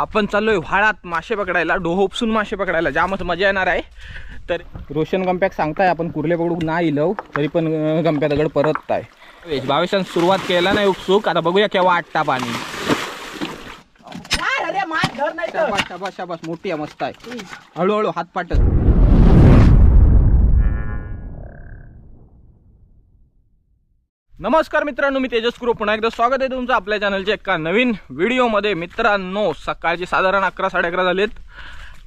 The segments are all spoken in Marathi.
आपण चाललोय व्हाळात मासे पकडायला डोह उपसून मासे पकडायला. जामच मजा येणार आहे. तर रोशन गंप्याक सांगताय आपण कुर्ले पकडूक नाही लव तरी पण गंप्या दगड परत आहे भावेशान सुरुवात केला नाही उपसूक. आता बघूया केव्हा आटता पाणी. शाबास शाबास मोठी आहे मस्त आहे. हळूहळू हात पाटत नमस्कार मित्रांनो मी तेजस गुरु पुन्हा एकदा स्वागत आहे तुमचं आपल्या चॅनलच्या एका नवीन व्हिडिओमध्ये मित्रांनो सकाळचे साधारण अकरा साडे अकरा झालेत.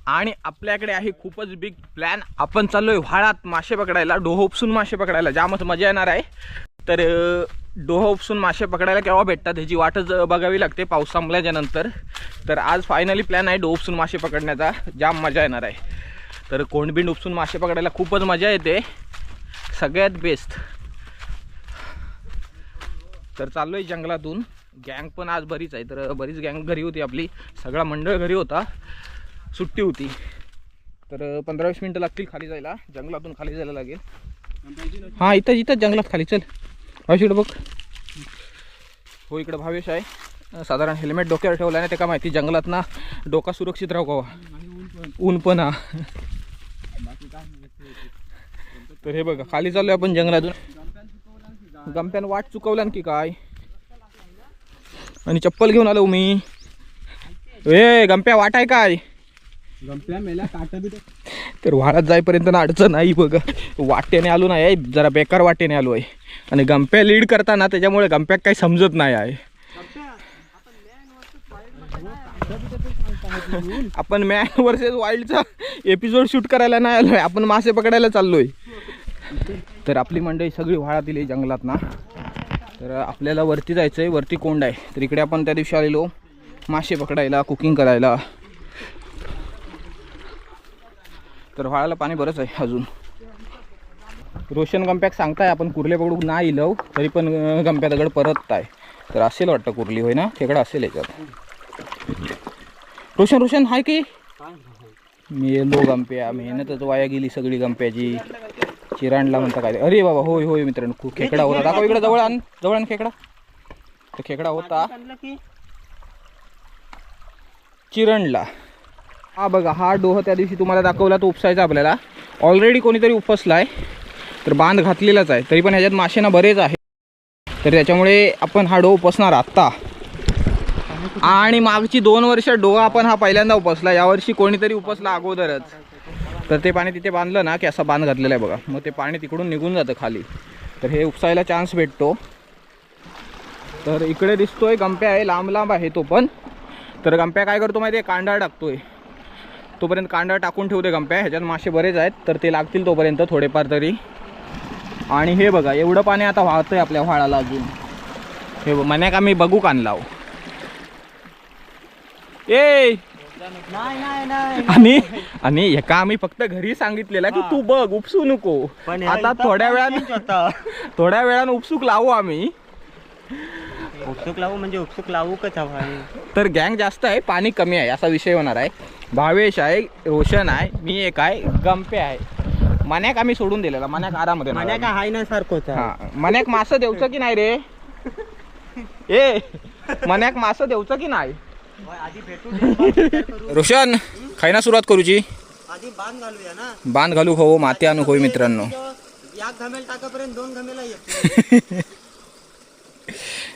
आणि आपल्याकडे आहे खूपच बिग प्लॅन आपण चाललोय व्हाळात मासे पकडायला डोह उपसून मासे पकडायला. जामच मजा येणार आहे. तर डोह उपसून मासे पकडायला केव्हा भेटतात ह्याची वाटच बघावी लागते पाऊस संपल्याच्या नंतर. तर आज फायनली प्लॅन आहे डोह उपसून मासे पकडण्याचा. जाम मजा येणार आहे. तर कोंडबिंड उपसून मासे पकडायला खूपच मजा येते. सगळ्यात बेस्ट तर चाललोय जंगलातून. गँग पण आज बरीच आहे तर बरीच गँग घरी होती आपली. सगळा मंडळ घरी होता. सुट्टी होती. तर पंधरा वीस मिनटं लागतील खाली जायला. जंगलातून खाली जायला लागेल. हां इथं इथं जंगलात खाली. चल. भावेश इकडं बघ. हो इकडं भावेश आहे. साधारण हेल्मेट डोक्यावर ठेवलं नाही ते का माहिती जंगलात ना डोका सुरक्षित राहू का ऊन पण हा. तर हे बघा खाली चाललोय आपण जंगलातून. गंप्यानं वाट चुकवला की काय? आणि चप्पल घेऊन आलो मी. ए गंप्या वाट आहे काय? गंप्या मेला काटा बी तर वाळात जाईपर्यंत ना अडचण नाही बघ. वाटेने आलो नाही आहे जरा बेकार वाटेने आलो आहे. आणि गंप्या लीड करताना त्याच्यामुळे गंप्याक काही समजत नाही आहे. आपण मॅन वर्सेस वाईल्डचा एपिसोड शूट करायला नाही आलोय. आपण मासे पकडायला चाललोय. तर आपली मंडळी सगळी व्हाळातील आहे जंगलात ना. तर आपल्याला वरती जायचं आहे वरती कोंड आहे. तर इकडे आपण त्या दिवशी आलेलो. मासे पकडायला कुकिंग करायला. तर व्हाळाला पाणी बरंच आहे अजून. रोशन गंप्याक सांगताय आपण कुर्ले पकडूक नाही लव तरी पण गंप्या दगड परत आहे तर असेल वाटतं कुर्ली होय ना? खेकडा असेल याच्यात. रोशन रोशन हाय की? मेलो गंप्या मेहनतच वाया गेली सगळी गंप्याची. चिरांडला म्हणता काय. अरे बाबा होय होय मित्रांनो खूप खेकडा होता. दाखव इकडे जवळ आण जवळ आण खेकडा. तो खेकडा होता. चिरणला हा बघा हा डोह त्या दिवशी तुम्हाला दाखवला तो उपसायचा आपल्याला. ऑलरेडी कोणीतरी उपसलाय. तर बांध घातलेलाच आहे. तरी पण ह्याच्यात मासे ना बरेच आहे. तर त्याच्यामुळे आपण हा डोह उपसणार आत्ता. आणि मागची दोन वर्ष डोह आपण हा पहिल्यांदा उपसला. यावर्षी कोणीतरी उपसला अगोदरच. तर ते पाणी तिथे बांधलं ना की असा बांध घातलेला आहे बघा. मग ते पाणी तिकडून निघून जातं खाली. तर हे उपसायला चान्स भेटतो. तर इकडे दिसतोय गंप्या आहे लांब लांब आहे तो पण. तर गंप्या काय करतो माहिती आहे कांदा टाकतोय. तोपर्यंत कांदा टाकून ठेवते गंप्या. ह्याच्यात मासे बरेच आहेत तर ते लागतील तोपर्यंत थोडेफार तरी. आणि हे बघा एवढं पाणी आता वाहतंय आपल्या व्हाळाला अजून. हे बघ, का मी बघू कान लाव. ए! आणि आणि एका आम्ही फक्त घरी सांगितलेलं की तू बघ उपसू नको. पण आता थोड्या वेळानं थोड्या वेळानं उपसूक लावू आम्ही. उत्सुक लावू म्हणजे उत्सुक लावू भाई तर गँग जास्त आहे पाणी कमी आहे असा विषय होणार आहे. भावेश आहे रोशन आहे मी एक आहे गंपे आहे. मन्याक आम्ही सोडून दिलेला मन्याक आरामध्ये मन्या का हाय ना सारखोच हा मन्याक मासं देऊचं की नाही रे? ए मन्याक मासं देऊचं की नाही? रोशन खायना सुरुवात करूची. आधी बांध घालूया ना बांध घालू हो माती आणू होय मित्रांनो.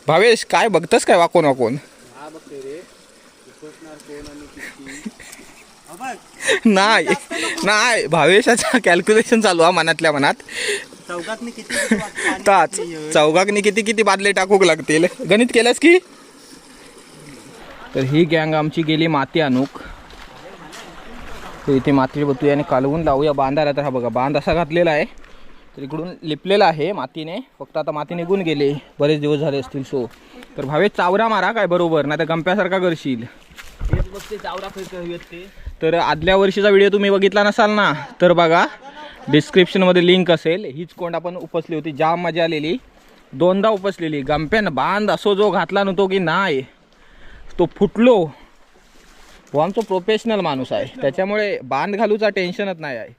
भावेश काय बघतस काय वाकोन वाकोन? हा नाही नाही भावेशाचा कॅल्क्युलेशन चालू हा मनातल्या मनात? चौघाकनी किती किती बादले टाकूक लागतील? गणित केलंस की? तर ही गँग आमची गेली माती आणूक. तर इथे माती बतूया आणि कालवून लावूया. बांधायला तर हा बघा बांध असा घातलेला आहे. तर इकडून लिपलेला आहे मातीने. फक्त आता माती निघून गेली. बरेच दिवस झाले असतील सो तर भावे चावरा मारा काय बरोबर नाही तर गंप्यासारखा करशील. तर आदल्या वर्षीचा व्हिडिओ तुम्ही बघितला नसाल ना तर बघा डिस्क्रिप्शनमध्ये लिंक असेल. हीच कोंड आपण उपसली होती जाम मजा आलेली. दोनदा उपसलेली. गंप्यानं बांध असो जो घातला नव्हतो की नाही. तो फुटलो. हो आमचा प्रोफेशनल माणूस आहे. त्याच्यामुळे बांध घालूचा टेन्शनच नाही आहे.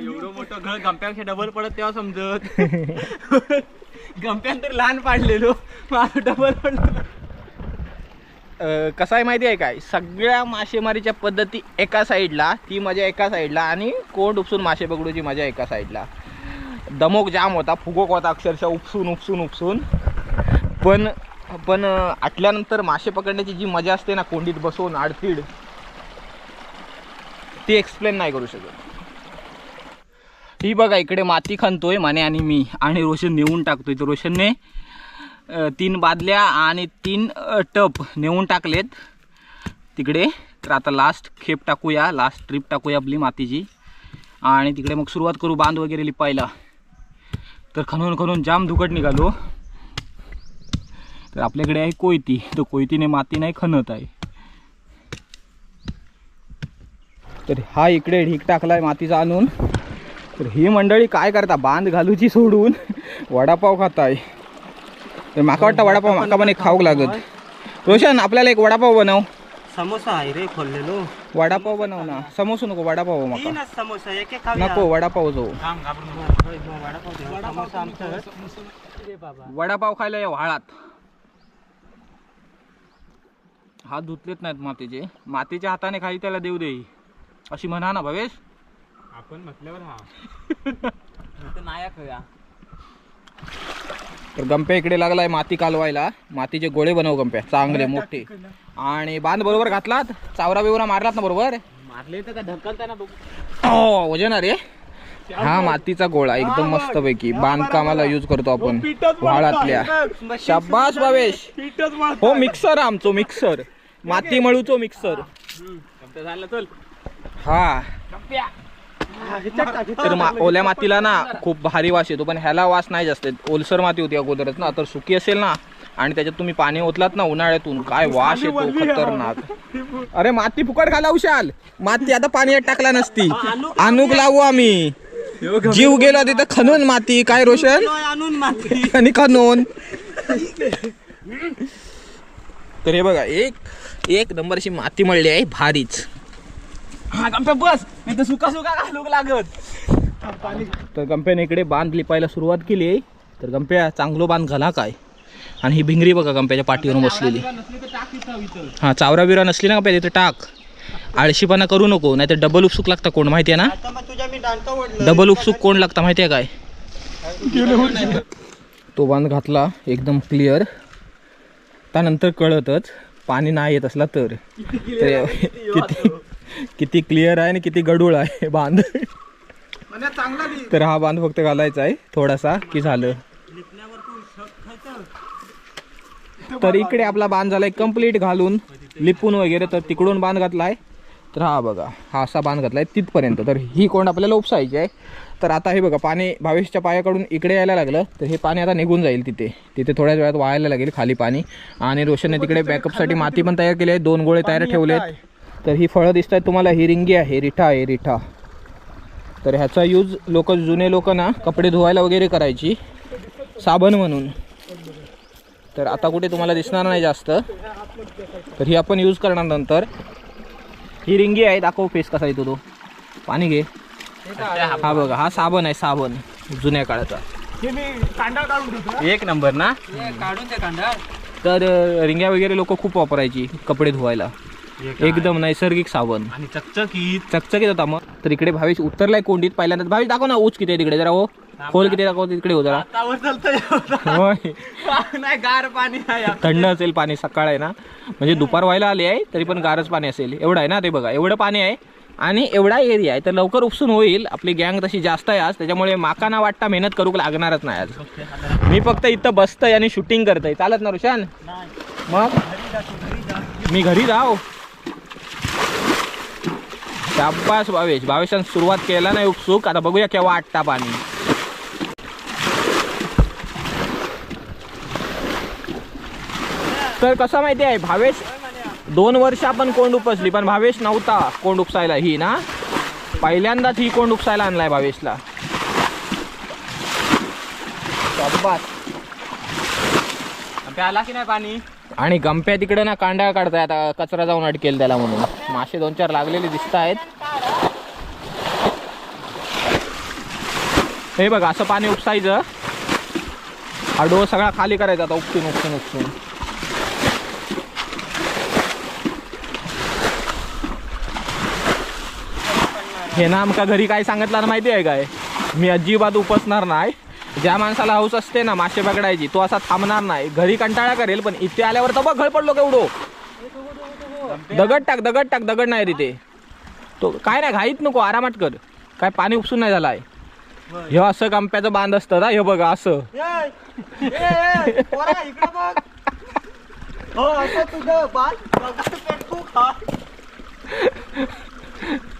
एवढं मोठं घर गंप्यापेक्षा डबल पडत तेव्हा समजत. गंप्यान तर लहान पाडलेलो. माझं डबल पडलं. कसं आहे माहिती आहे काय? सगळ्या मासेमारीच्या पद्धती एका साईडला ती मजा एका साईडला आणि कोंड उपसून मासे पकडूची मजा एका साईडला दमोक जाम होता फुगोक होता अक्षरशः उपसून उपसून उपसून. पण पण आटल्यानंतर मासे पकडण्याची जी मजा असते ना कोंडीत बसून आडतीड ती एक्सप्लेन नाही करू शकत. ही बघा इकडे माती खणतोय माने आणि मी आणि रोशन नेऊन टाकतोय. तर रोशनने तीन बादल्या आणि तीन टप नेऊन टाकलेत. तिकडे तर आता लास्ट खेप टाकूया लास्ट ट्रिप टाकूया आपली मातीची. आणि तिकडे मग सुरुवात करू बांध वगैरे लिपायला. तर खणून खणून जाम धुकट निघालो. तर आपल्याकडे आहे कोयती. तर कोयतीने माती नाही खणत आहे. तर हा इकडे ढीक टाकलाय मातीचा आणून. तर ही मंडळी काय करता? बांध घालूची सोडून वडापाव खाताय. तर माका वाटतं वडापाव माका पण एक खाऊक लागत. रोशन आपल्याला एक वडापाव बनव. समोसा आहे रे खोललेलो. वडापाव बनव ना. समोसा नको वडापाव माका. समोसा एक एक खाऊया. नको वडापाव जो वडापाव खायला येऊ हाळात हात धुतलेत नाहीत मातीचे. मातीच्या हाताने खाली त्याला देऊ दे. अशी म्हणा ना भवेश? आपण म्हटल्यावर हा. नायक होया तर गंप्या इकडे लागलाय माती कालवायला. मातीचे गोळे बनव गंप्या चांगले मोठे. आणि बांध बरोबर घातलात? चावरा बिवरा मारलात ना बरोबर? मारले तर का ढकलताना बघू. ओ वजन अरे हा मातीचा गोळा एकदम मस्त पैकी बांधकामाला यूज करतो आपण. व्हाळातल्या शाबास भावेश. हो मिक्सर आमचो मिक्सर माती मळूचो मिक्सर झालं चल. हा. तर मा- ओल्या मातीला ना खूप भारी वास येतो पण ह्याला वास नाही जास्त. ओलसर माती होती अगोदरच ना तर सुकी असेल ना आणि त्याच्यात तुम्ही पाणी ओतलात ना उन्हाळ्यातून काय वास येतो खतरनाक. अरे माती फुकट घाला उशाल माती आता पाण्यात टाकला नसती. अनुक लावू आम्ही. जीव गेला तिथं खणून माती. काय रोशन? आणि खणून. तर हे बघा एक एक नंबर अशी माती मळली आहे भारीच. हा बस. नाही तर सुका सुका घालूक लागत तर गंप्याने इकडे बांध लिपायला सुरुवात केली आहे. तर गंप्या चांगलो बांध घाला काय. आणि ही भिंगरी बघा गंप्याच्या पाठीवरून बसलेली. हा चावरा बिरा नसली ना गंप्या तिथे टाक. आळशीपणा करू नको नाही तर डबल उपसूक लागता कोण माहिती आहे ना मी डबल उपसूक कोण लागता माहिती आहे काय तो बांध घातला एकदम क्लिअर त्यानंतर कळतच पाणी नाही येत असला तर. किती किती क्लिअर आहे आणि किती गडूळ आहे बांध. तर हा बांध फक्त घालायचा आहे थोडासा की झालं. तर इकडे आपला बांध झालाय कंप्लीट घालून लिपून वगैरे तर तिकडून बांध घातलाय. तर हा बघा हा असा बांध घातलाय तिथपर्यंत. तर ही कोण आपल्याला उपसायची आहे. तर आता हे बघा पाणी भावेशच्या पायाकडून इकडे यायला लागलं तर हे पाणी आता निघून जाईल तिथे. तिथे थोड्याच वेळात वाहायला लागेल खाली पाणी. आणि रोशनने तिकडे बॅकअपसाठी माती पण तयार केली आहे दोन गोळे तयार ठेवलेत. तर ही फळं दिसत आहेत तुम्हाला ही रिंगी आहे रिठा आहे रिठा. तर ह्याचा यूज लोक जुने लोक ना कपडे धुवायला वगैरे करायची. साबण म्हणून. तर आता कुठे तुम्हाला दिसणार नाही जास्त. तर ही आपण यूज करणार नंतर. ही रिंगी आहे दाखव फेस कसा येतो तो. पाणी घे. हा बघा हा साबण आहे साबण जुन्या काळाचा. एक नंबर ना? काढून दे कांदा. तर रिंग्या वगैरे लोक खूप वापरायची कपडे धुवायला. एकदम नैसर्गिक साबण. आणि चकचकीत. चकचकीत होता मग. तर इकडे भावेश उतरलाय कोंडीत पहिल्यांदा भावेश दाखव ना ऊच किती आहे तिकडे जरा हो. खोल किती दाखव तिकडे हो जरा. नाही गार पाणी थंड असेल पाणी सकाळ आहे ना. म्हणजे दुपार व्हायला आली आहे तरी पण गारच पाणी असेल. एवढं आहे ना ते बघा. एवढं पाणी आहे. आणि एवढा एरिया आहे तर लवकर उपसून होईल. आपली गँग तशी जास्त आहे आज त्याच्यामुळे माका ना वाटता मेहनत करू लागणारच नाही आज. मी फक्त इथं बसतंय आणि शूटिंग करतोय. चालत ना रुशान? मग? मी घरी जाऊ? शाबास भावेश. भावेशान सुरुवात केला नाही उपसूक. आता बघूया केव्हा आटता पाणी. तर कसं माहिती आहे भावेश दोन वर्ष आपण कोंड उपसली पण भावेश नव्हता कोंड उपसायला. ही ना पहिल्यांदाच ही कोंड उपसायला आणलाय भावेशला. आला की नाही पाणी? आणि गंप्या तिकडे ना कांड्या काढताय आता कचरा जाऊन अटकेल त्याला म्हणून. मासे दोन चार लागलेले दिसत आहेत. हे बघा असं पाणी उपसायचं. हा डो सगळा खाली करायचा आता उपसून उपसून उपसून. हे ना आमका घरी काय सांगितलं माहिती आहे काय? मी अजिबात उपसणार नाही. ज्या माणसाला हौस असते ना मासे पकडायची तो असा थांबणार नाही. घरी कंटाळा करेल पण इथे आल्यावर तर बघ पडलो केवढो. दगड टाक दगड टाक दगड नाही रे ते तो काय नाही घाईत नको आरामात कर. काय पाणी उपसून नाही झालाय. हे असं कंप्याचं बांध असतं ना हे बघा असं. हो असं तुझं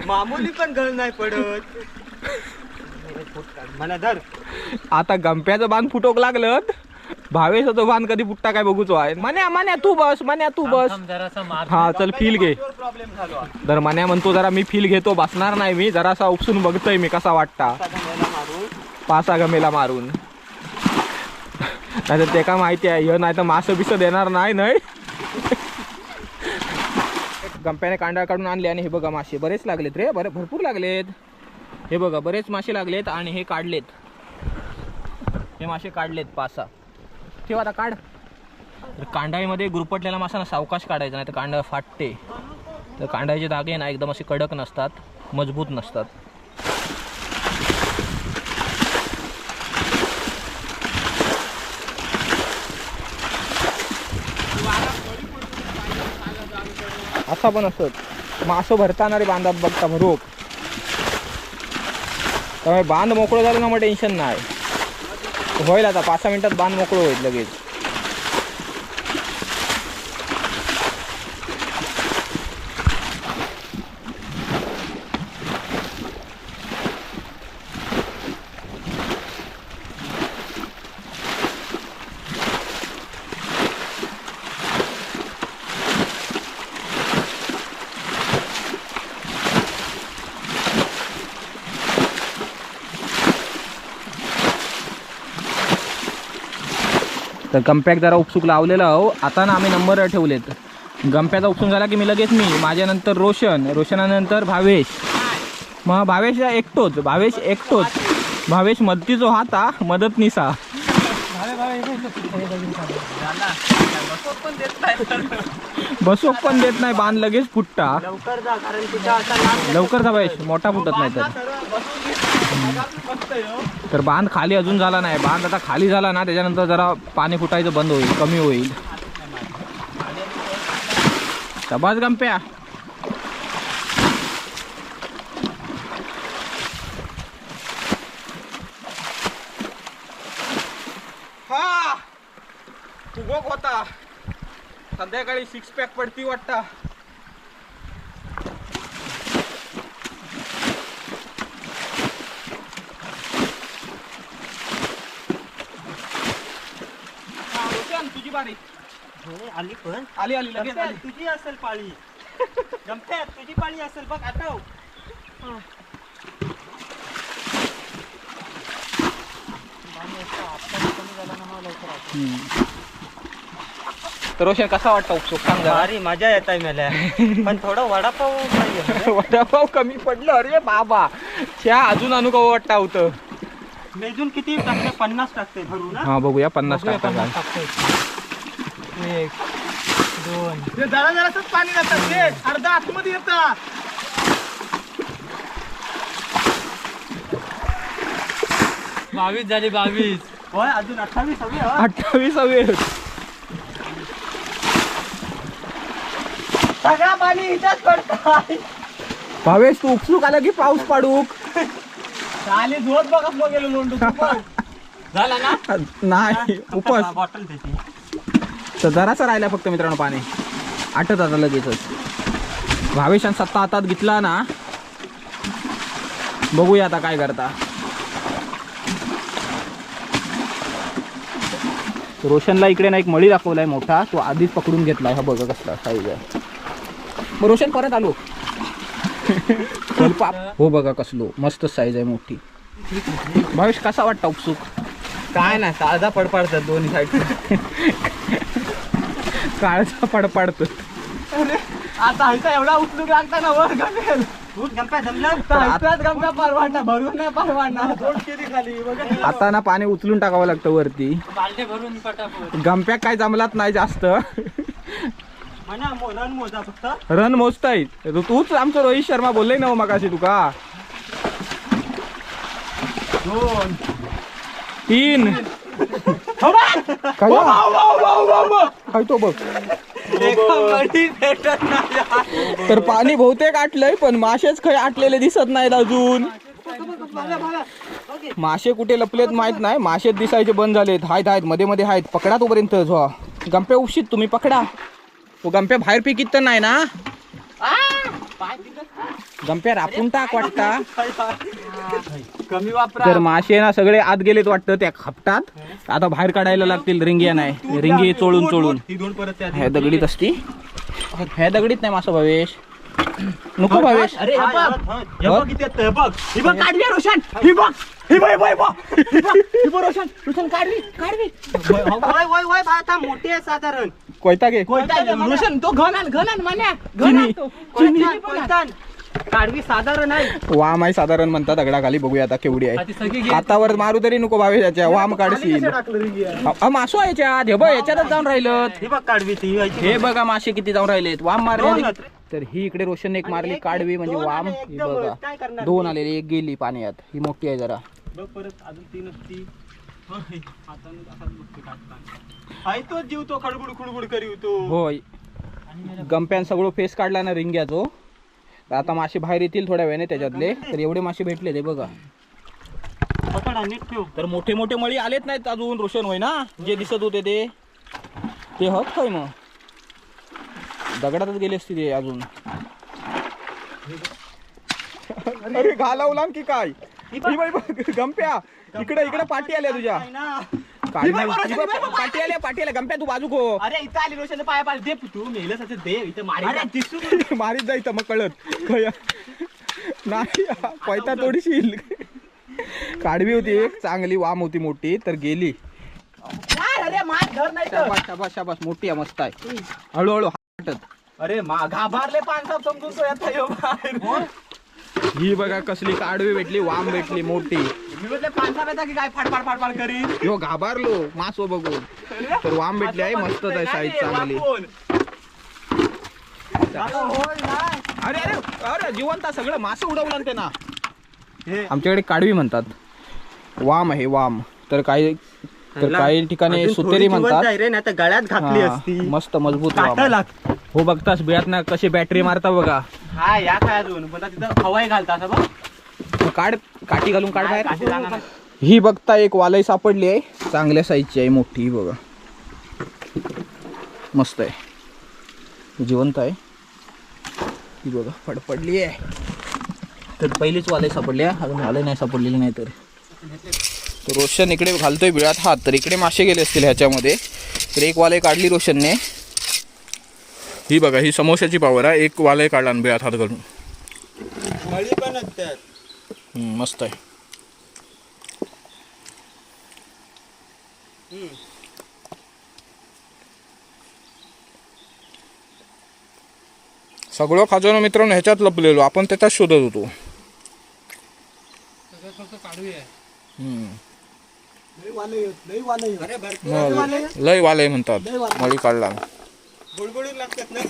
मामूली पण गळ नाही पडत. मला धर. आता गंप्याचं बांध फुटोक लागलं. भावेचा तो बांध कधी फुटता काय बघूचो आहे मन्या मन्या तू बस मन्या तू बस. हा चल फील घे. प्रॉब्लेम झालो. तर मन्या म्हणतो जरा मी फील घेतो बसणार नाही मी. जरासा उपसून बघतोय मी कसा वाटता. मारून. पासा गमेला मारून. नाही ते का माहिती आहे नाही तर मासं बिसं देणार नाही नाही. गंप्याने कांडा काढून आणले आणि हे बघा मासे बरेच लागलेत रे. बरे भरपूर लागलेत. हे बघा बरेच मासे लागलेत आणि हे काढलेत. हे मासे काढलेत पासा. ठेवा आता काढ. तर कांडाईमध्ये गुरपटलेला मासा ना सावकाश काढायचा नाही तर कांडा फाटते. तर कांडाचे धागे ना एकदम असे कडक नसतात मजबूत नसतात. मासा पण असत. मासो भरताना रे बांधात बघता भरूक. त्यामुळे बांध मोकळं झालं ना मग टेन्शन नाही. होईल आता पाच सहा मिनिटात बांध मोकळं होईल लगेच. तर गंप्याक जरा उपसूक लावलेला हो आता ना आम्ही नंबर ठेवलेत. गंप्याचा उपसून झाला की मी लगेच मी. माझ्यानंतर रोशन. रोशनानंतर भावेश. मग भावेश एकटोच. भावेश एकटोच. भावेश मदतीचो हाता मदत निसा बसोक पण देत नाही. बांध लगेच फुटता. लवकर जा भावेश. मोठा फुटत नाही तर. तर बांध खाली अजून झाला नाही. बांध आता खाली झाला ना त्याच्यानंतर जरा पाणी फुटायचं बंद होईल कमी होईल. शबाज गंप्या. हा! होता. संध्याकाळी सिक्स पॅक पडती वाटता हा, रोशन, तुझी बारी हो, आली पण. आली आली लगेच गमत्या, आली. तुझी असेल पाळी. तुझी पाळी असेल बघ आठव तर रोशन कसा वाटतं उपसुक सांग जरा. भारी मजा येत आहे मला. पण थोडं वडापाव पाहिजे वडापाव कमी पडलं अरे बाबा. त्या अजून अनुभव वाटता होतं. मेजून किती टाकते पन्नास टाकते भरू ना? हा बघूया पन्नास टाका एक दोन. जरा जराच पाणी जातात ते अर्धा आतमध्ये येतात बावीस झाली बावीस. होय अजून अठ्ठावीस हवी होय. अठ्ठावीस वेळ सगळा पाणी इथंच पडतात भावेश तू उपसूक आला की पाऊस पाडूक? चाली झोत बघत मग गेलो लोंडू झाला ना? नाही उपस. बॉटल त्याची तर जरासा राहिला फक्त मित्रांनो पाणी. आटत आता लगेचच. भावेशान सत्ता हातात घेतला ना बघूया आता काय करता. रोशनला इकडे ना एक मळी दाखवलाय मोठा तो आधीच पकडून घेतला हा बघा कसला साईज आहे. मग रोशन परत आलो. हो बघा कसलो मस्त साईज आहे मोठी. भावेश कसा वाटता उपसूक? काय नाही ताजा पडपडतात दोन्ही साईड काळचा पडपाडतो आता ह्याचा एवढा उचलून लागता वर गमेल आता ना पाणी उचलून टाकावं लागतं वरती. बालटे भरून पटापट. गंप्या काय जमलात नाही जास्त. रन मोजा फक्त. रन मोजता येईल तूच आमचं रोहित शर्मा बोलले ना मग अशी तुका. दोन. तीन. हो! काय. काय तो बघ. तर पाणी बहुतेक आटलंय पण मासेच काही आटलेले दिसत नाहीत अजून. मासे कुठे लपलेत माहीत नाही. मासे दिसायचे बंद झालेत. हायत आहेत मध्ये मध्ये आहेत पकडा तोपर्यंत झो गंप्या उपशीत तुम्ही पकडा. तो गंप्या बाहेर पिकीत तर नाही ना? गंप्या रापून टाक वाटता. कमी वापरा. तर मासे ना सगळे आत गेलेत वाटतं त्या खपटात. आता बाहेर काढायला लागतील रिंगिया नाही. रिंगी चोळून चोळून. ही दोन परत त्या ह्या दगडीत असती. ह्या दगडीत नाही मासा भावेश. नको भावेश. अरे हे बघ. हे बघ किती आहेत, हे बघ. ही बघ काढली आहे, रोशन. ही बघ. ही बघ ही बघ, ही बघ. ही बघ ही बघ रोशन. रोशन काढली काढली. वय वय वय आता मोठी आहे साधारण. कोयता घे. कोणता रोशन तो घन आण घन आण मान्या. घन चिनी. आण तो. चिनी. कोणता? कोणता? काढवी साधारण आहे. वाम आहे साधारण म्हणतात दगडाखाली बघूया आता केवढी आहे. सगळी. हातावर मारू तरी नको भावेश याच्या वाम काढशील? अ, मासो आहे याच्यात. हे बघ याच्यातच जाऊन राहिलं ही बघ काढवी ती. हे बघा. मासे किती जाऊन राहिलेत. वाम मारले. तर ही इकडे रोशन एक मारली काढवी म्हणजे वाम. ही बघा. दोन? आलेली एक गेली पाण्यात. ही मोठी आहे जरा. परत अजून तीन असती. जीव तो खडबुड खुडबुड करीव तो होय. गंप्यान सगळं फेस काढला ना रिंग्याचो. तर आता मासे बाहेर येतील थोड्या वेळाने त्याच्यातले. तर एवढे मासे भेटले ते बघा. तर मोठे मोठे मळी आलेत नाहीत अजून रोशन होय ना? जे दिसत होते ते. ते हत काय मग? दगडातच गेले असते ते अजून. अरे घालवला की काय? गंप्या. इकडे इकडे पाठी आल्या तुझ्या. पाठी आल्या पाठी आल्या गंप्या तू बाजू को अरे इथं आली रोशन पाय पाय दे तू मेलस असं दे इथं मारी अरे जा. दिसू मारीत जायचं मग कळत. नाही पैता थोडीशी काढवी होती एक चांगली वाम होती मोठी तर गेली. काय अरे मार धर नाही तर. शाबास शाबास शाबास मोठी आहे मस्त आहे. हळूहळू हाटत. अरे मा घाबरले पानसाप समजून तो येत बाहेर. ही बघा कसली काढवी भेटली वाम भेटली मोठी. मी म्हटलं पानसाप येता की काय फाडफाड फाडफाड करीन? ह्यो घाबरलो मासो बघून. तर वाम भेटली आहे मस्तच आहे साईज चांगली अरे अरे अरे जिवंत सगळं मासं उडवलं ना त्यांना. हे. आमच्याकडे काढवी म्हणतात. वाम आहे वाम. तर काही तर काही ठिकाणी सुतेरी म्हणतात. गळ्यात घातली असती. मस्त मजबूत हो बघतास बियात ना कशी बॅटरी मारता बघा. हा या काय अजून पण तिथं घालता असं बघ. मग काढ काठी घालून काढ बाहेर. काठी जाणार नाही. ही बघता एक वालय सापडली आहे. चांगल्या साईजची आहे मोठी ही बघा. मस्त आहे. जिवंत आहे. ही बघा फडफडली आहे. तर पहिलीच वालय सापडली आहे. अजून वालय नाही सापडलेली नाही तर. तर रोशन इकडे घालतोय बिळात. हात तर इकडे मासे गेले असतील ह्याच्यामध्ये. तर एक वालय काढली रोशनने. ही बघा ही समोश्याची पावर आहे. एक वालय काढला आणि हात घालून. मस्त आहे. सगळं खजानो मित्रांनो ह्याच्यात लपलेलो. आपण त्याच्यात शोधत होतो. लय वालय म्हणतात. मळी काढला. बुडबुडून लागतात ना.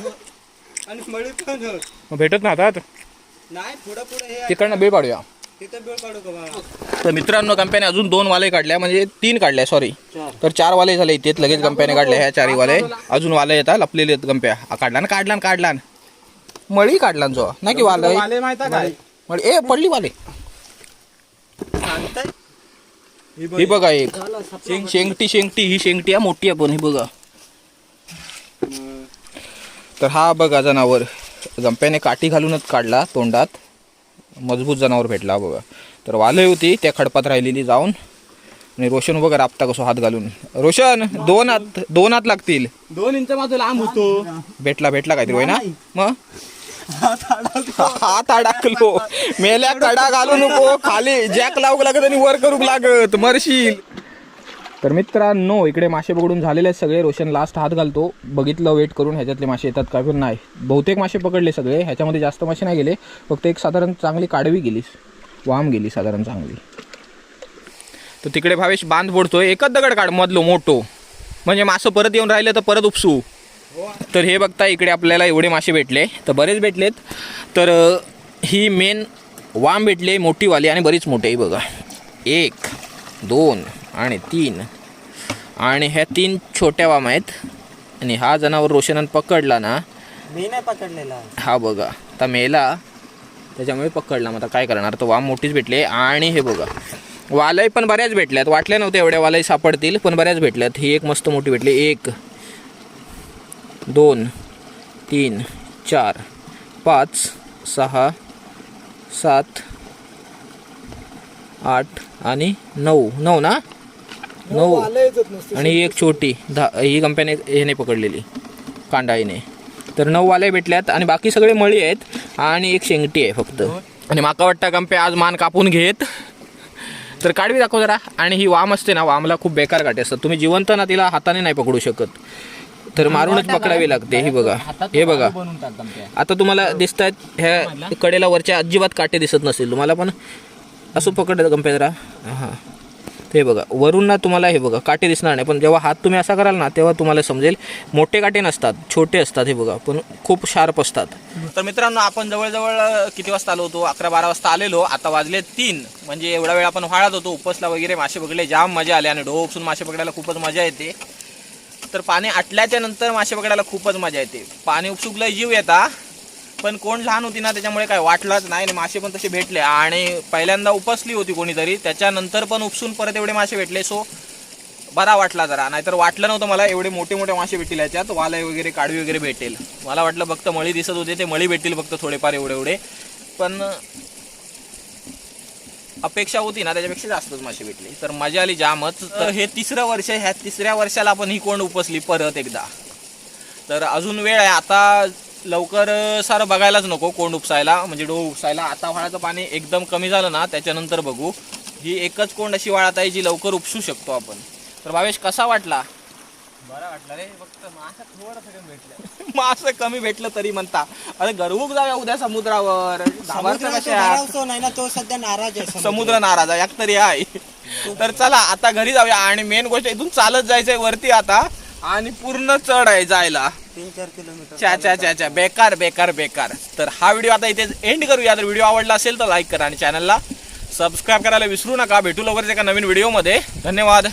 आणि मळी पण. होत. मग भेटत ना आता? नाही पुढं पुढं हे आहे. तिकडनं बेळ काढूया तिथं बेळ काढू का बा तर मित्रांनो कंपनी अजून दोन वाले काढल्या म्हणजे तीन काढल्या सॉरी तर चार वाले झाले इथे लगेच गंप्याने काढले ह्या चारी वाले. अजून वाले येतात लपलेले आहेत गंप्या हा, काढला ना काढला ना काढला ना. मळी काढला ना जो. नाही की वाले वाले माहिती आहे काय? मळी. ए पडली वाले. सांगताय? ही बघा एक. शेंगटी शेंगटी ही शेंगटी आहे मोठी आहे पण ही बघा. तर हा बघा जनावर गंप्याने काठी घालूनच काढला तोंडात. मजबूत जनावर भेटला बघा. तर वालय होती त्या खडपात राहिलेली जाऊन. आणि रोशन बघा राबता कसो हात घालून. रोशन दोन हात दोन हात लागतील. दोन इंच माझं लांब होतो. भेटला भेटला काहीतरी होय ना? मग? हात अडकलो. मेल्या कडा घालू नको. खाली जॅक लावू लागत आणि वर करू लागत. मरशील. तर मित्रांनो इकडे मासे पकडून झालेले आहेत सगळे. रोशन लास्ट हात घालतो. बघितलं वेट करून ह्याच्यातले मासे येतात का पण नाही. बहुतेक मासे पकडले सगळे. ह्याच्यामध्ये जास्त मासे नाही गेले. फक्त एक साधारण चांगली काढवी गेली. वाम गेली साधारण चांगली. तर तिकडे भावेश बांध फोडतोय. एकच दगड काढ मधलो मोठो. म्हणजे मासं परत येऊन राहिलं तर परत उपसू. तर हे बघता इकडे आपल्याला एवढे मासे भेटले. तर बरेच भेटलेत. तर ही मेन वाम भेटले मोठीवाली आणि बरीच मोठी आहे बघा. एक दोन आणि तीन. आणि ह्या तीन छोट्या वाम आहेत. आणि हा जनावर रोशनान पकडला ना. मी नाही पकडलेला. हा बघा आता मेला. त्याच्यामुळे पकडला मग आता काय करणार? तो वाम मोठीच भेटली. आणि हे बघा वालय पण बऱ्याच भेटल्यात. वाटल्या नव्हत्या एवढ्या वालय सापडतील पण बऱ्याच भेटल्यात. ही एक मस्त मोठी भेटली. एक दोन तीन चार पाच सहा सात आठ आणि नऊ. नऊ ना? नऊ. आणि ही एक छोटी दहा ही कंपनी ह्याने पकडलेली कांडाळीने तर नऊ वाले भेटल्यात आणि बाकी सगळे मळी आहेत आणि एक शेंगटी आहे फक्त. आणि माका वाटतं कंपे आज मान कापून घेत. तर काढवी दाखव जरा. आणि ही वाम असते ना वामला खूप बेकार काटे असतात. तुम्ही जिवंत ना तिला हाताने नाही पकडू शकत. तर मारूनच पकडावी लागते ही बघा. हे बघा. आता तुम्हाला दिसत आहेत ह्या कडेला वरच्या अजिबात काटे दिसत नसतील तुम्हाला पण असं पकड गंपे जरा. हां. हे बघा वरून ना तुम्हाला हे बघा काटे दिसणार नाही. पण जेव्हा हात तुम्ही असा कराल ना तेव्हा तुम्हाला समजेल मोठे काटे नसतात छोटे असतात हे बघा पण खूप शार्प असतात. तर मित्रांनो आपण जवळजवळ किती वाजता आलो होतो? अकरा बारा वाजता आलेलो आता वाजले तीन. म्हणजे एवढा वेळ आपण वाळत होतो उपसला वगैरे मासे पकडले जाम मजा आली आणि डोह उपसून मासे पकडायला खूपच मजा येते. तर पाणी आटल्याच्या नंतर मासे पकडायला खूपच मजा येते. पाणी उपसुकलं जीव येता. पण कोण लहान होती ना त्याच्यामुळे काय वाटलाच नाही. आणि मासे पण तसे भेटले. आणि पहिल्यांदा उपसली होती कोणीतरी. त्याच्यानंतर पण उपसून परत एवढे मासे भेटले. सो बरा वाटला जरा. नाहीतर वाटलं नव्हतं मला एवढे मोठे मोठे मासे भेटतील याच्यात. वालय वगैरे काढवी वगैरे भेटेल. मला वाटलं फक्त मळी दिसत होते. ते मळी भेटतील फक्त थोडेफार एवढे एवढे. पण अपेक्षा होती ना त्याच्यापेक्षा जास्तच मासे भेटले. तर मजा आली जामच. तर हे तिसरं वर्ष ह्या तिसऱ्या वर्षाला आपण ही कोण उपसली परत एकदा. तर अजून वेळ आहे. आता लवकर सारं बघायलाच नको कोंड उपसायला. म्हणजे डोह उपसायला. आता व्हाळाचं पाणी एकदम कमी झालं ना त्याच्यानंतर बघू. ही एकच कोंड अशी वाळत आहे जी लवकर उपसू शकतो आपण. तर भावेश कसा वाटला? बरं वाटलं रे फक्त मासा थोडं सगळं भेटलं. मासं कमी भेटलं तरी म्हणता. अरे गरवूक जाऊया उद्या समुद्रावर. घाबरतं नाही ना तो सध्या नाराज आहे समुद्र नाराज आहे तरी आहे. तर चला आता घरी जाऊया. आणि मेन गोष्ट इथून चालत जायचंय वरती आता. आणि पूर्ण चढ आहे जायला. तीन चार किलोमीटर च्या च्या च्या च्या बेकार बेकार बेकार. तर हा व्हिडिओ आता इथे एंड करूया. तर व्हिडिओ आवडला असेल तर लाईक करा आणि चॅनलला सबस्क्राईब करायला विसरू नका. भेटू लवकरच एका नवीन व्हिडिओमध्ये धन्यवाद.